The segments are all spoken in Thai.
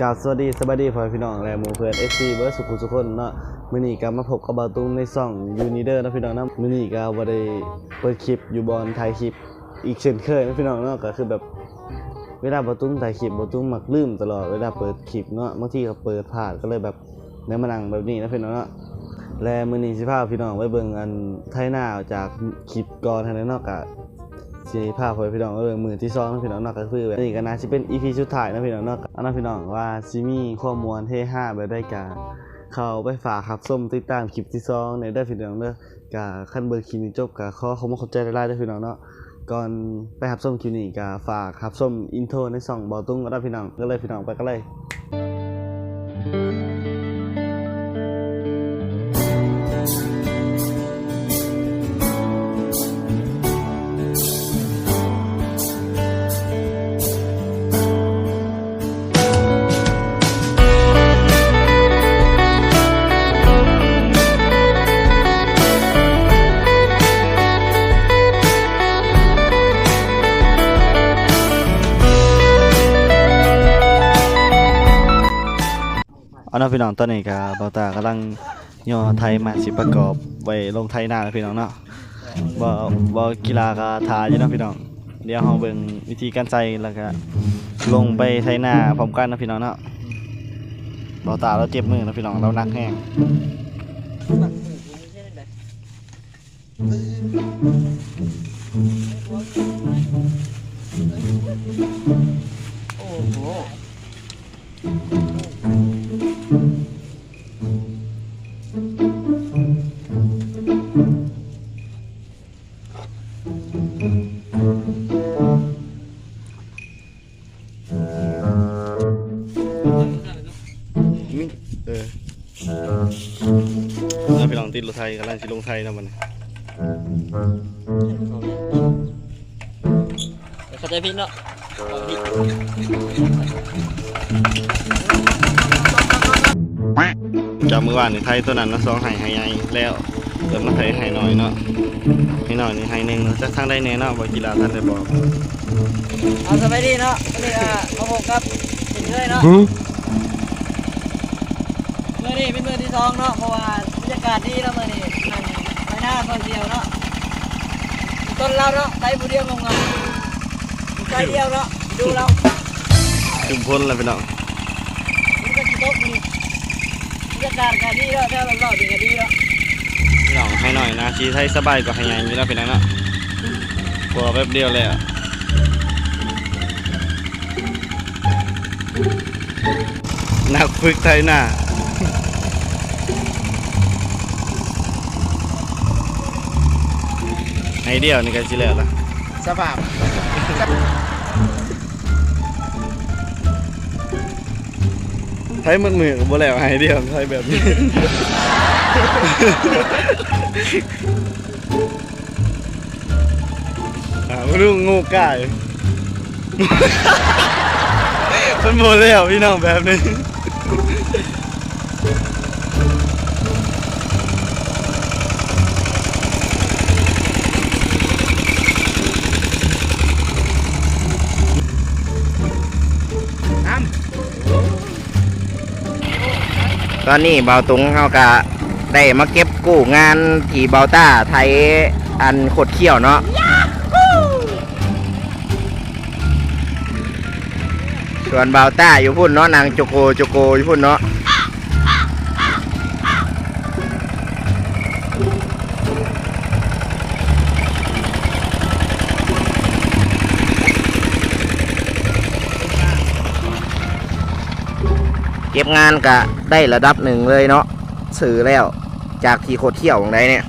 กราบสวัสดีสวัสดีพ่อพี่น้องและหมู่เพื่อน FC เบิร์ดสุขุสุขคนเนาะมือนี้ก็มาพบกับบาตุ้งในช่องยูนิเดอร์นะพี่น้องนะมื้อนี้ก็บ่ได้เปิดคลิปอยู่บอนถ่ายคลิปอีกเช่นเคยนะพี่น้องเนาะก็คือแบบเวลาบาตุ้งถ่ายคลิปบาตุ้งมักลืมตลอดเวลาเปิดคลิปเนาะบางทีก็เปิดพลาดก็เลยแบบได้มานังแบบนี้นะพี่น้องเนาะและมื้อนี้สิพาพี่น้องไปเบิ่งอันไทยหน้าจากคลิปก่อนทางนั้นเนาะก็ สิพาพ่อพี่น้องเออมือที่สองนะพี่น้องเนาะก็คือแบบนี่ก็น่าสิเป็น EP สุดท้ายนะพี่น้องเนาะอันนั้นพี่น้องว่าสิมีข้อมูลเฮฮาแบบได้กาเข้าไปฝากครับส้มติดตามคลิปที่สองในได้พี่น้องเด้อกาขั้นเบอร์คลิปนี้จบกาขอขอมาขอบใจหลายๆเด้พี่น้องเนาะก่อนไปหับส้มคลิปนี้กาฝากหับส้มอินโทรในสองบอตุ้งก็ได้พี่น้องก็เลยพี่น้องไปกันเลย เอาเนาะพี่น้องตอนนี้ก็เบาตากำลังย่อไทยมาสิประกอบไว้ลงไทยหน้าพี่น้องเนาะบ่บ่กีฬาก็ทาอยู่เนาะพี่น้องเดี๋ยวเฮาเบิ่งวิธีการใส่แล้วก็ลงไปไทยหน้าพร้อมกันนะพี่น้องเนาะเบาตาเราเจ็บมือนะพี่น้องเราหนักแฮงโอ้โห เออแล้วพี่น้องติดรถไทยกำลังสิลงไทยนะมันเข้าใจผิดเนาะเอาผิดจากเมื่อวานนี่ไทยตัวนั้นนะสองไห้ไห้ใหญ่แล้วเดี๋ยวมาไทยไห้น้อยเนาะไห้น้อยนี่ไห้หนึ่งเนาะจากทางได้แน่เนาะบ่กีฬาท่านได้บอกเอาสบายดีเนาะวันนี้อะมาพบกับเป็นเรื่อยเนาะเมื่อ นี้เป็นมือที่สองเนาะเพราะว่าบรรยากาศดีเนาะมื่อนี้นั่งไปหน้าคนเดียวเนาะต้นเราเนาะไปผู้เดียวงงๆใจเดียวเนาะดูเราจุ่มพ้นแล้วพี่น้องมันก็จะตกมือบรรยากาศก็ดีเนาะถ้าเราเราดีก็ดีเนาะพี่น้องไห้น้อยนะชีไทยสบายกว่าไห้ใหญ่อยู่แล้วพี่น้องเนาะกลัวแป๊บเดียวเลยอะนักฝึกไทยหน้า ไอเดียวนี่ก็สิแล้วล่ะสภาพไทยมันมือบ่แล้วไอเดียวไทยแบบนี้ อ่าไม่รู้งูกาย มันบ่แล้วพี่น้องแบบนี้ ตอนนี้เบาตุงเขาก็ได้มาเก็บกู้งานที่เบาต้าไทยอันขดเขี้ยวเนาะส่วนเบาต้าอยู่พุ่นเนาะนางโจโกโจโกอยู่พุ่นเนาะ ก็บงานกะได้ระดับหนึ่งเลยเนาะสื่อแล้วจากที่โคดเที่ยวของใดเนี่ย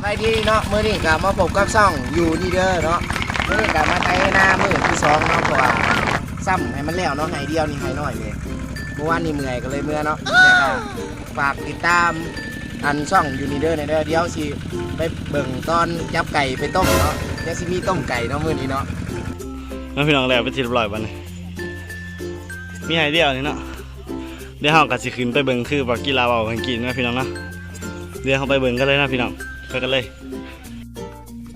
ไปดีเนาะมื้อนี้ก็มาพบกับซ่องอยู่ดีเด้อเนาะมื้อนี้ก็มาไทยหน้ามื้อที่สองเนาะเพราะว่าซ้ำให้มันแล้วเนาะให้เดียวนี่ให้น้อยเลยเมื่อวานนี่เมื่อยก็เลยเมื่อเนาะแต่ก็ฝากติดตามอันช่องยูนิเดอร์ในอยเด้อเดี๋ยวสิไปเบิ่งตอนจับไก่ไปต้มเนาะเดี๋ยวสิมีต้มไก่เนาะมื้อนี้เนาะแล้วพี่น้องแล้วไปทีเรียบร้อยบัดนี้ มีไอเดียวนี่เนาะเดี๋ยวเฮาก็สิขึ้นไปเบิ่งคือว่ากีฬาเว้ากันกินนะพี่น้องเนาะเดี๋ยวเฮาไปเบิ่งกันเลยนะพี่น้องไปกันเลย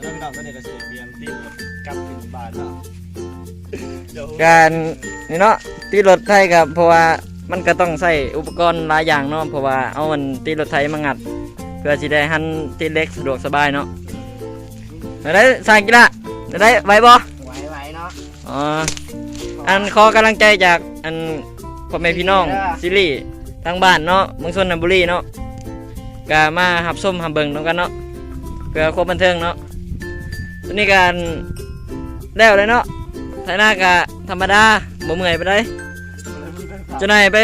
แล้วพี่น้องก็เนี่ยก็สิเตรียมตีรถกลับขึ้นบ้านเนาะการนี่เนาะตีรถไทยกับเพราะว่ามันก็ต้องใส่อุปกรณ์หลายอย่างเนาะเพราะว่าเอามันตีรถไทยมางัด เพื่อสิได้หันตีเล็กสะดวกสบายเนาะได้สร้างกีฬาได้ไหวบ่ไหวๆเนาะอ๋อ อันขอกำลังใจจากอันพ่อแม่พี่น้องซีรีส์ทางบ้านเนาะเมืองชนบุรีเนาะก็มาหับส้มหับเบิงน้องกันเนาะเพื่อความบันเทิงเนาะตัวนี้การแล้วเลยเนาะไทยหน้ากะธรรมดาบ่เมื่อยไปได้จะไหนไป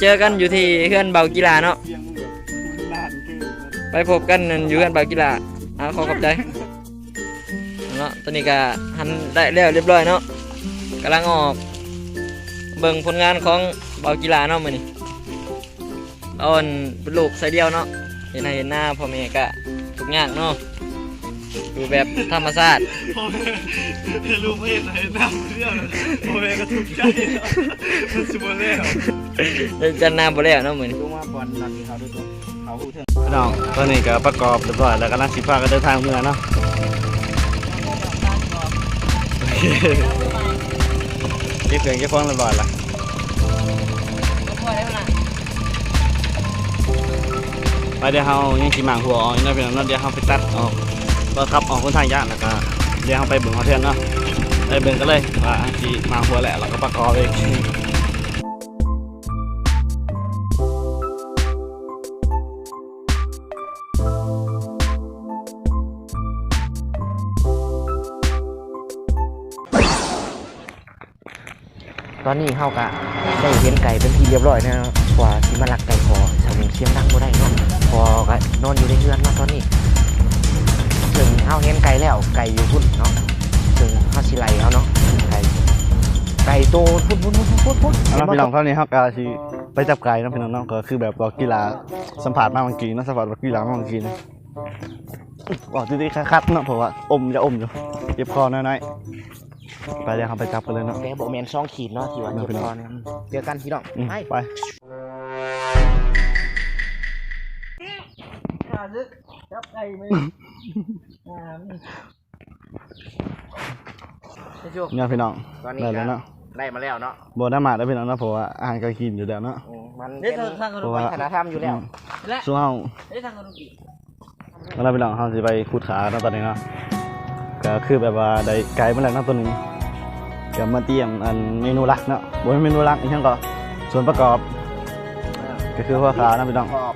เจอกันอยู่ที่เพื่อนเบากีฬาเนาะไปพบกันอยู่เพื่อนเบากีฬาอ่าขอขอบใจเนาะตัวนี้ก็หันได้แล้วเรียบร้อยเนาะกำลังออก เบิ่งผลงานของเบากีฬาเนาะมื้อนี้เอาอันเป็นลูกใส่เดียวเนาะเห็นหน้าเห็นหน้าพ่อแม่ก็ทุกอย่างเนาะดูแบบธรรมชาติพ่อแม่ลูกไม่เห็นไหนน้ำเรื่องโอ้ยก็ทุกข์ใจมันสิบวันแล้วจะหน้าบ่แล้วเนาะมื้อนี้ดูว่าบอลตอนนี้เขาดูตัวเขาพูดถึงพี่น้องตอนนี้ก็ประกอบเรียบร้อยแล้วกำลังสิพากันเดินทางเมื่อเนาะ เก็บเครื่องเก็บของเรียบร้อยละไปเดี๋ยวเขายังสิหมางหัวออกอยู่เนาะพี่น้องเดี๋ยวเขาไปตัดออกก็ขับออกคนทางยากแล้วก็เดี๋ยวเขาไปเบิ่งเขาเทียนเนาะไปเบิ่งก็เลยว่าสิหมางหัวแหละเราก็ประกอบเอง ตอนนี้เฮากะได้เห็นไก่เป็นที่เรียบร้อยนะกว่าที่มาลักไก่คอสาวเสียงดังบ่ได้เนาะพอก็นอนอยู่ในเรือนเนาตอนนี้ถึงเฮาเห็นไก่แล้วไก่อยู่พุ่นเนาะถึงเฮาสิไล่เอาเนาะไก่ไก่โตพุ่นพุ่นพุ่นพุ่นพุ่นเอาล่ะพี่น้องเท่านี้ครับก็สิไปจับไก่นะพี่น้องเนาะก็คือแบบว่ากีฬาสัมผัสมาเมื่อกี้เนะสัมผัสกีฬามาเมื่อกี้นะบอกจริงๆคัดๆเนาะเพราะว่าอมจะอมอยู่เจ็บคอน้อยๆ ไปเดี๋ยวเราไปจับกันเลยเนาะแกบอกแมนช่องขีดเนาะที่ว่าเนาะเจ็บพี่น้องคอเนี่ยเจอกันพี่น้องอืมไปไปจับไก่มืออ่านี่โชคเนี่ยพี่น้องตอนนี้ได้ก็แล้วเนาะได้มาแล้วเนาะโบได้มาแล้วพี่น้องเนาะเพราะว่าอาหารการกินอยู่แล้วเนาะอืมมันนี่เป็นทางทางขนเพมราะปัว่างวัฒนธรรมอยู่แล้วและสู้เฮานี่ทางขนมกีแล้วพี่น้องเฮาสิไปขุดขาเนาะตอนนี้เนาะ ก็คือแบบว่าได้ไก่มาแล้วเนาะตัวหนึงเดี๋ยวมาเตรียมอันเมนูหลักเนาะบ่เป็นเมนูหลักอีกอย่างก็ส่วนประกอบ ก็คือหัวขาเนาะพี่น้องขอบ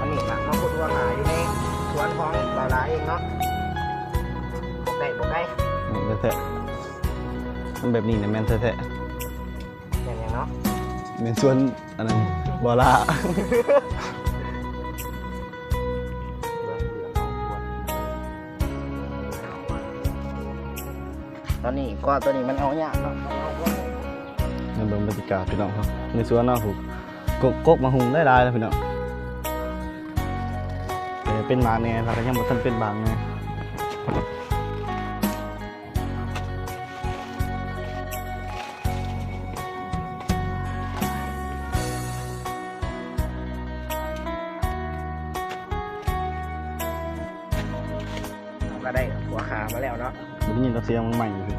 อันนี้ค่ะเขาพูดว่าหาอยู่ในสวนของบาลาเองเนาะบอกไก่บอกไก่อืมแท้ๆมันแบบนี้เนี่ยแม่นแท้อย่างนี้เนาะๆเป็นส่วนอันนั้นบอลา ตอนนี้ก็ตัวนี้มันเอาเนี่ยากเนาะในเบิ่งบรรยากาศพี่น้องครับในสวนเนาะหูกกกกมาหุงได้หลายแล้วพี่น้องแต่เป็นบางแน่ครับยังบ่ทันเป็นบางแน่ก็ได้หัวขามาแล้วเนาะ บ่ได้ยินแต่เสียงมันใหม่อยู่พี่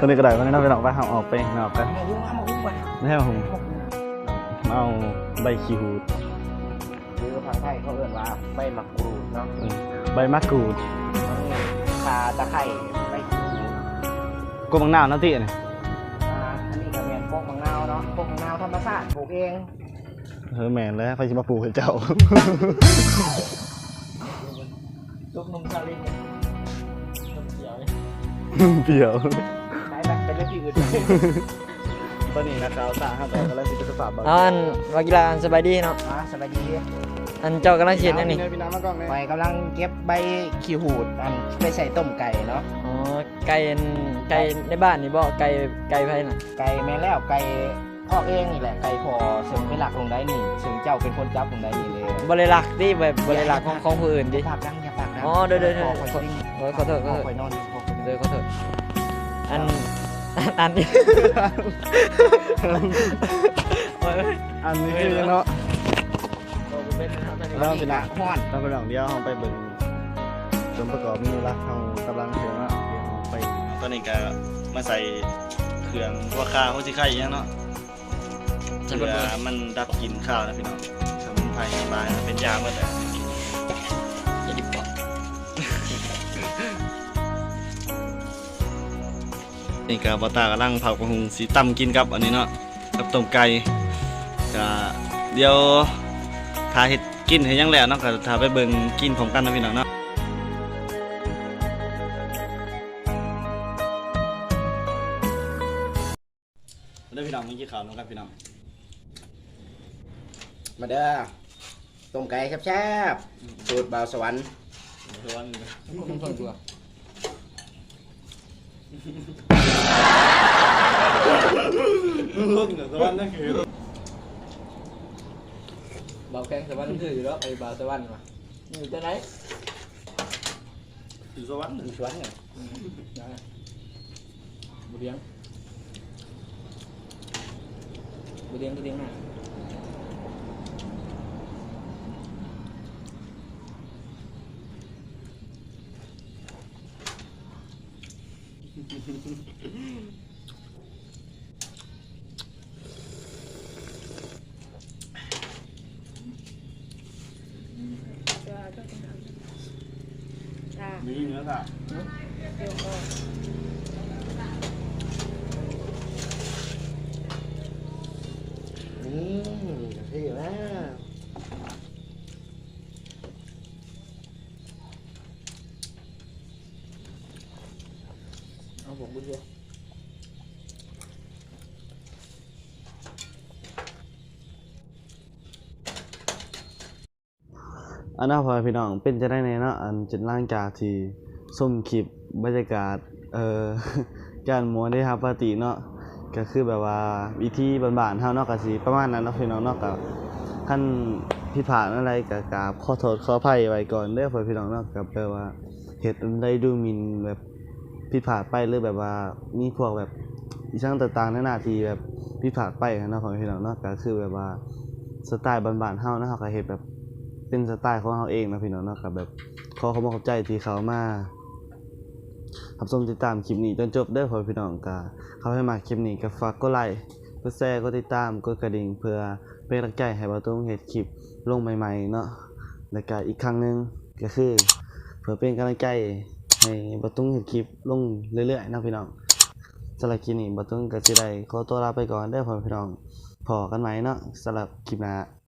ตอนนี้ก็ได้ตอนนี้เนาะพี่น้องไปเฮาออกไปนอกกันมาหุ้มมาหุ้มไปไม่ให้มาหุงมาเอาใบขี้หูดคือทางไทยเขาเรียกว่าใบมะกรูดเนาะอืมใบมะกรูดคาตะไคร้ใบขี้หูดกวมังนาวเนาะติอันนี้อ่าอันนี้ก็เป็นพวกมังนาวเนาะพวกมังนาวธรรมชาติปลูกเองเฮ้ยแม่นแล้วไฟสิมาปลูกให้เจ้าลูกนมซาลิงนมเขียว เปรี้ยวใช้แบบเป็นเรื่องที่อื่นตอนนี้นะครับสาหัสแต่ก็แล้วสิเป็นฝาบางเอาอันวากีฬาอันสบายดีเนาะอ่าสบายดีอันเจ้ากำลังเชียนยังนี่พี่น้ำมากล้องเลยไปกำลังเก็บใบขี้หูดอันไปใส่ต้มไก่เนาะอ๋อไก่อันไก่ในบ้านนี่บ่ไก่ไก่ไผน่ะไก่แม่นแล้วไก่ออกเองนี่แหละไก่พอถึงไปหลักลงได้นี่ถึงเจ้าเป็นคนจับลงได้นี่เลยบริลักที่แบบบริลักของของผู้อื่นดิปากดังอย่าปากดังอ๋อเดี๋ยวเดี๋ยวเดี๋ยวพอคอยดิ้งเออขอโทษขอโทษ พคอยนอนพอคอยนอนเลยขอโทษอันอันอันนี้โอ้ยอันนี้คือยังเนาะโอ้ยเป็นครับตอนนี้เราสินะฮ้อนเราไปลองเดียวเราไปเบิ่งส่วนประกอบเมนูละเรากำลังเชื่อว่าเดี๋ยวเราไปตัวนี้ก็มาใส่เครื่องพวกข้าวพวกสิไข่อหยังเนาะฉันเพื่บ่อเบิ่งมันดับกลิ่นข้าวนะพี่น้องสมุนไพรบายเป็นยาหมดเล นี่ก็บอตากำลังเผากระหุงสีตำกินกับอันนี้เนาะกับต้มไก่ก็เดี๋ยวถ้าเฮ็ดกินให้ยังแล้วเนาะก็ถ้าไปเบิ่งกินพร้อมกันนะพี่น้องเนาะเด้อพี่น้องมีกี่ข้าวน้องกันพี่น้องมาเด้อต้มไก่แซ่บๆสูตรบ่าวสวรรค์ลูกเดี๋ยวตะวันนั่นคือเบาแข้งสวรรค์คืออยู่แล้ว ไอ้บ่าวสวรรค์ว่ะอยู่จังได๋อยู่สวรรค์มีสวนเนี่ยได้บ่เลี้ยงบ่เลี้ยงก็เลี้ยงหน้ามีเนื้อสัตว์อืมที่นะเอาผมบ่เลี้ยอันนั้นพอพี่น้องเป็นจะได้ในเนาะอันจุดล่างจากที่ ส้มคลิปบรรยากาศเอ่อการม้วนได้ครับปกติเนาะก็คือแบบว่าวิธีบ้านๆเฮาเนาะก็สิประมาณนั้นเนาะพี่น้องเนาะก็ขั้นผิดพลาดอะไรก็กราบขอโทษขออภัยไว้ก่อนเด้อพ่อพี่น้องเนาะก็แปลว่าเฮ็ดอันใดดูหมิ่นแบบผิดพลาดไปหรือแบบว่ามีพวกแบบอีช่างต่างๆในหน้าที่แบบผิดพลาดไปเนาะพ่อพี่น้องเนาะก็คือแบบว่าสไตล์บ้านๆเฮาเนาะเฮาก็เฮ็ดแบบเป็นสไตล์ของเราเองนะพี่น้องเนาะกับแบบขอขอบคุณขอบใจที่เขามา รับชมติดตามคลิปนี้จนจบด้อพ่อพี่น้องกาเขาให้มาคลิปนี้ก็ฝากกดไลค์กดแชร์กดติดตามกดกระดิ่งเพื่อเป็นกำลังใจให้บ่าวตุ้งเฮ็ดคลิปลงใหม่ๆเนาะแล้วก็อีกครั้งหนึ่งก็คือ เพื่อเป็นกำลังใจให้บ่าวตุ้งเฮ็ดคลิปลงเรื่อยๆนะพี่น้องสำหรับคลิปนี้บ่าวตุ้งก็สิได้ขอตัวลาไปก่อนด้อพ่อพี่น้องพอกันใหมเนาะสำหรับคลิปหน้า